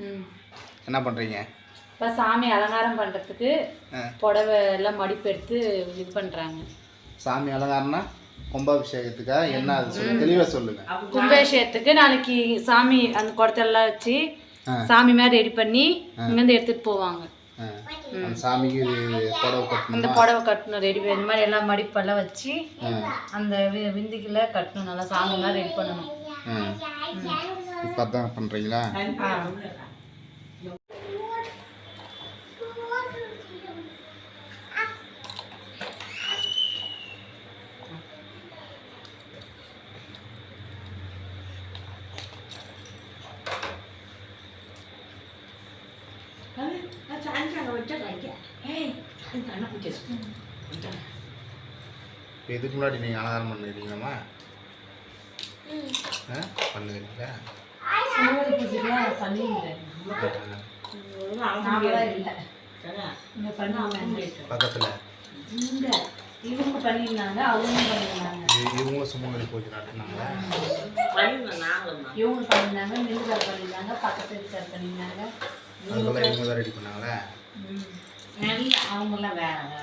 ம் என்ன பண்ணுறீங்க இப்போ சாமி அலங்காரம் பண்ணுறதுக்கு. புடவை எல்லாம் மடிப்பு எடுத்து இது பண்ணுறாங்க சாமி அலங்காரம்னா கும்பாபிஷேகத்துக்கா? என்ன அது சொல்லுங்க? தெளிவாக சொல்லுங்கள் கும்பாபிஷேகத்துக்கு நாளைக்கு சாமி அந்த குடத்தெல்லாம் வச்சு. சாமி மாதிரி ரெடி பண்ணி இங்கேருந்து எடுத்துகிட்டு போவாங்க. அந்த சாமிக்கு புடவை அந்த கட்டணுமா புடவை கட்டணும் ரெடி இந்த மாதிரி எல்லாம் மடிப்பெல்லாம் வச்சு. அந்த வி- விந்துக்குள்ள கட்டணும் நல்லா சாமி மாதிரி ரெடி பண்ணணும். இப்போ அதான் பண்ணுறீங்களா இப்போ இதுக்கு முன்னாடி நீங்கள் அலங்காரம் பண்ணுறீங்களாம்மா ஆ? பண்ணுவீங்களா? பக்கத்தில். இவங்க பண்ணியிருந்தாங்க அவங்க பண்ணியிருந்தாங்க இவங்களும் சுமங்கலி பூஜை நடத்தினாங்களா இவங்க பண்ணியிருந்தாங்க மில்லுக்கார் பண்ணியிருந்தாங்க பக்கத்து வீட்டுக்கார் பண்ணியிருந்தாங்க இவங்க தான் ரெடி பண்ணாங்களா. நல்ல அவங்கெல்லாம் வேற வேற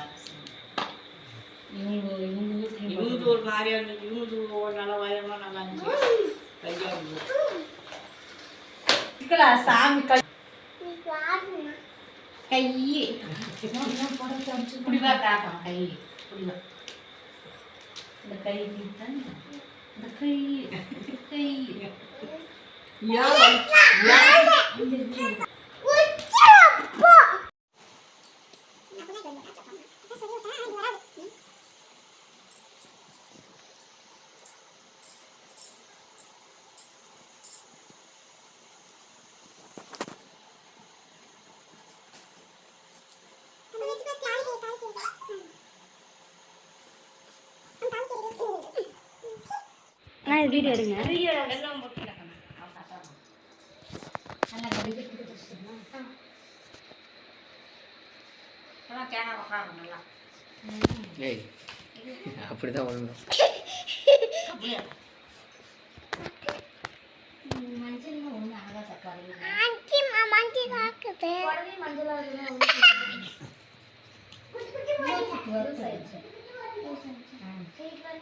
இவங்க இவங்க வீட்லயும் இவங்க ஒரு மாதிரியா இருந்துச்சு. இவங்க ஒரு நல்ல வயமா நல்லா இருந்துச்சு. இருந்துச்சு இருக்கலாம், சாமி கை கை. இப்படிவா காட்டணும் கை. இப்படிவா இந்த கை. இந்த கை இந்த கை வீடியோ எடுங்க. ஏய் அப்படிதான் ஒழுங்கு தேங்காய்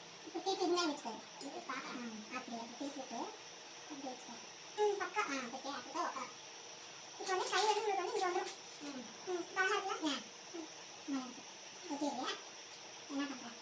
இப்போ சொம்பு கோணைகள் ம் டீ கோணம் வெட்டியாக வந்துருச்சு என்ன தான் பண்ணி நிற்க இப்படி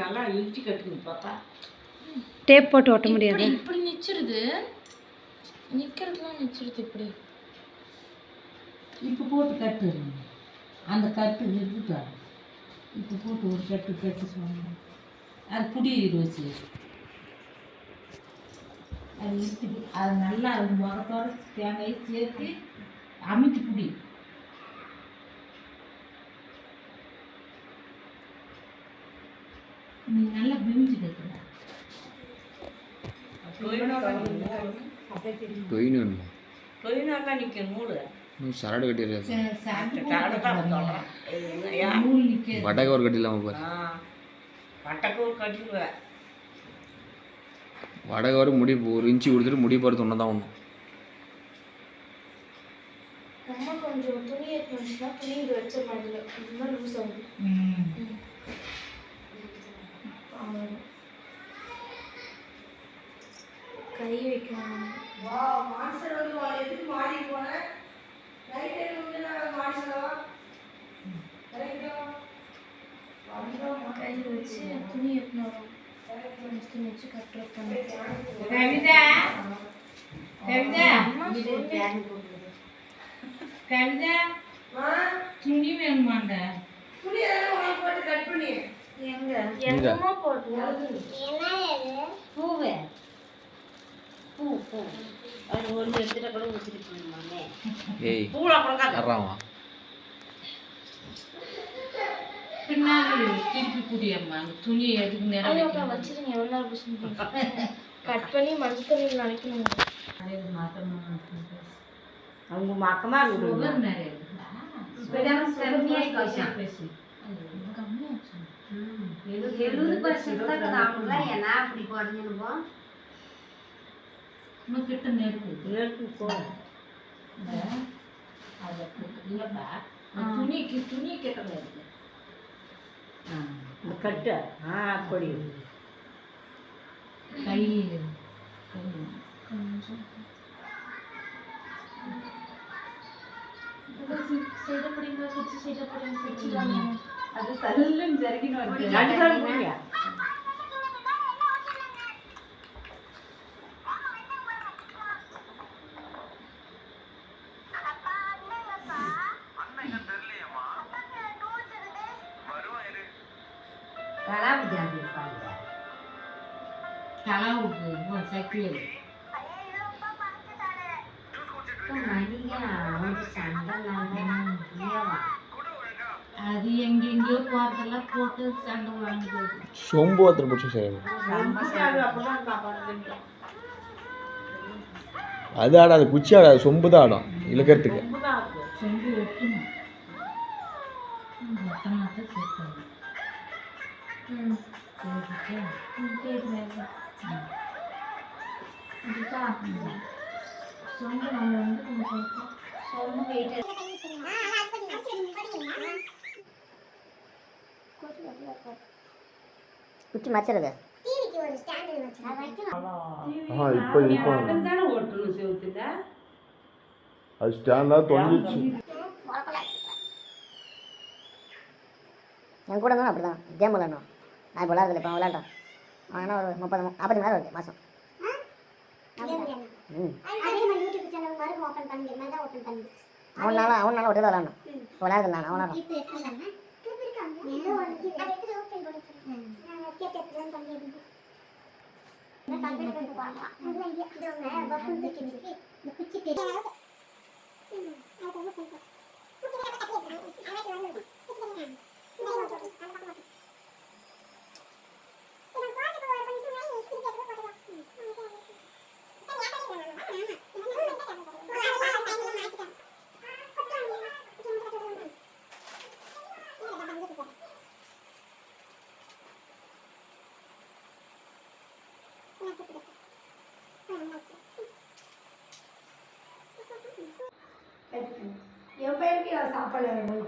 நல்லா இழுச்சி கட்டுக்கணும் பாப்பா டேப் போட்டு ஒட்ட முடியாது. இப்படி நிச்சிருது. நிக்கிறதுலாம் நிச்சிருது இப்படி. இப்போ போட்டு கட்டு அந்த கட்டு இருக்கட்டும் இப்போ போட்டு ஒரு கட்டு கட்டு சொன்னேன். அது புடி ரோசி அது இருக்குது அது நல்லா முகத்தோட தேங்காய் சேர்த்து அமுத்தி புடி. நீ நல்லா பிரிஞ்சு இன்னும் சரடு கட்டிடுறது நூல் நிற்க வடகை ஒரு கட்டி இல்லாமல் பாரு. பட்டக்கூர் கட்டிடுவேன். வடகை ஒரு முடி ஒரு இன்ச்சு கொடுத்துட்டு முடி போகிறது ஒன்று தான் ஒன்று அம்மா கொஞ்சம் துணி எடுத்து வந்துச்சுன்னா துணி இது வச்ச மாதிரி இதுதான் லூஸ் ஆகுது அவ்வளோதான் கை வைக்கணும் கை வச்சு துணி எடுக்கணும் துணி வச்சு கட்டுறது கவிதா? கவிதா? கவிதா? துணி வேணுமாண்ட? எங்க? எங்கம்மா போட்டு பூவு? பூ பூ. அது ஒன்று கூட ஊற்றிட்டு பின்னாடி திருப்பி குடியம்மா அந்த துணி எதுக்கு நேரம் வச்சிருங்க. எவ்வளோ நேரம் பேசுங்க கட் பண்ணி மஞ்சள் தண்ணியில் நினைக்கணும் அவங்க மக்கமா எழுபது பர்சன்ட் தான் அவங்கள என்ன அப்படி போடுறீங்க இன்னும் கிட்ட நெருப்பு நெருப்பு போதும் அதை இல்லைப்பா துணிக்கு துணி கிட்ட இருக்கு கட்டு. ஆ அப்படி கை. சைட பிடிங்க குச்சி சல்லுன்னு ஜருகின்னு வருது கலாவுக்கு ஒரு சக்தி அது எங்கெங்கேயோ போறதெல்லாம் போட்டு சண்டை வாங்கிட்டு வருது சொம்பு ஒருத்தர் பிடிச்சி சரி அது ஆடாது குச்சி ஆடாது சொம்பு தான் ஆடும் இழுக்கிறதுக்கு. சொம்பு ஒட்டணும் சொந்த நம்ம வந்து கொஞ்சம் சொந்த வெயிட் குச்சி மச்சிருது. ஆ இப்போ இப்போ அது என் கூட இருந்தாலும் அப்படி தான் கேம் விளாடணும் நான் இப்போ விளாட்றதில்ல இப்போ விளாட்றேன் ஆனால் ஒரு முப்பது நாற்பது மணி நேரம் வருது மாதம் அவன் நாளும் அவன் நாளும் விளாடணும் இப்போ விளாட்றதில்ல நான் அவன் சாப்பாடு வேணும்